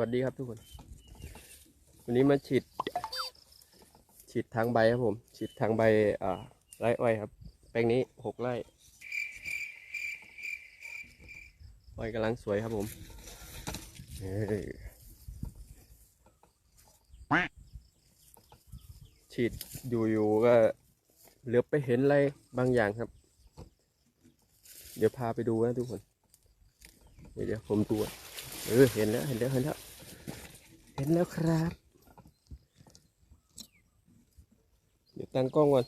วัสดีครับทุกคน วันนี้มาฉีด ฉีดทางใบครับผม ฉีดทางใบอ่าไร่อ้อยครับ แปลงนี้หกไร่อ้อยกำลังสวยครับผมฉีดอยู่ๆก็เหลือไปเห็นอะไรบางอย่างครับ เดี๋ยวพาไปดูนะทุกคน เดี๋ยวผมดูอะเออเห็นแล้วเห็นแล้วเห็นแล้ว เห็นแล้วครับ เดี๋ยวตั้งกล้องก่อน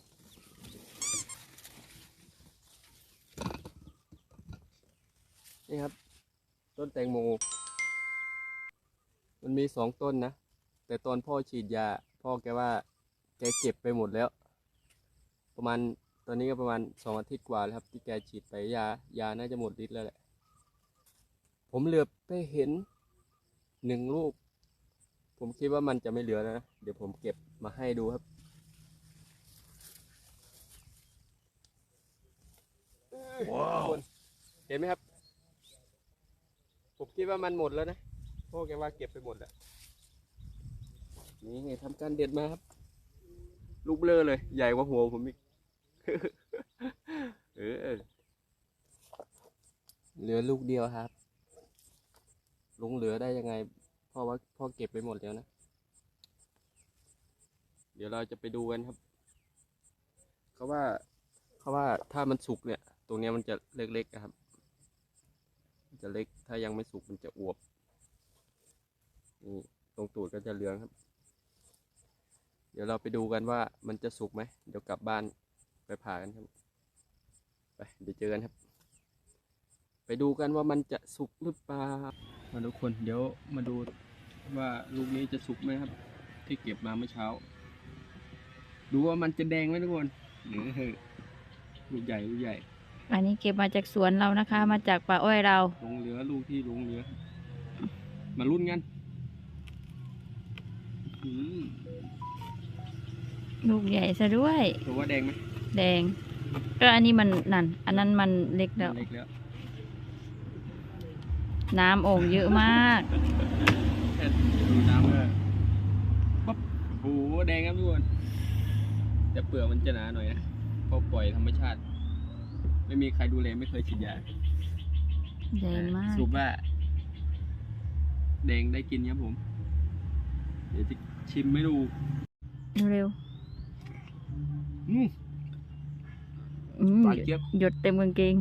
นี่ครับ ต้นแตงโม มันมีสองต้นนะ แต่ตอนพ่อฉีดยา พ่อแกว่า แกเก็บไปหมดแล้ว ประมาณตอนนี้ก็ประมาณสองอาทิตย์กว่าแล้วครับ ที่แกฉีดไปยายาน่าจะหมดฤทธิ์แล้วแหละ ผมเหลือบไปเห็นหนึ่งลูก ผมคิดว่ามันจะไม่เหลือแล้วนะ เดี๋ยวผมเก็บมาให้ดูครับ ว้าวทุกคนเห็นไหมครับ ผมคิดว่ามันหมดแล้วนะพ่อแกว่าเก็บไปหมดแล้ว นี่ไงทำการเด็ดมาครับ ลูกเบลอเลย ใหญ่กว่าหัวผมอีก เออ เหลือลูกเดียวครับ ลุงเหลือได้ยังไง เพราะว่าพ่อเก็บไปหมดแล้วนะ เดี๋ยวเราจะไปดูกันครับ เขาว่าเขาว่าถ้ามันสุกเนี่ย ตรงเนี้ยมันจะเล็กๆนะครับมันจะเล็กถ้ายังไม่สุกมันจะอวบนี่ตรงตูดก็จะเหลืองครับ เดี๋ยวเราไปดูกันว่ามันจะสุกไหม เดี๋ยวกลับบ้านไปผ่ากันครับ ไปเดี๋ยวเจอกันครับ ไปดูกันว่ามันจะสุกหรือเปล่ามาทุกคนเดี๋ยวมาดูว่าลูกนี้จะสุกไหมครับ ที่เก็บมาเมื่อเช้า ดูว่ามันจะแดงไหมทุกคนนี่ลูกใหญ่ลูกใหญ่ อันนี้เก็บมาจากสวนเรานะคะ มาจากป่าอ้อยเราลงเหลือลูกที่ลงเหลือ มาลุ้นกันอื้อหือลูกใหญ่ซะด้วยตัวว่าแดงไหมแดง ก็อันนี้มันนั่น อันนั้นมันเล็กแล้วเล็กแล้ว น้ำโอ่งเยอะมากแค่ดูน้ำเลยปั๊บโอ้โหแดงครับทุกคนแต่เปลือกมันจะหนาหน่อยนะเพราะปล่อยธรรมชาติ ไม่มีใครดูแลไม่เคยฉีดยาแดงมากสรุปว่า แดงได้กินครับผม เดี๋ยวจะชิมไม่ดูเร็วอืมอืมหวานเจี๊ยบ หยดเต็มกางเกง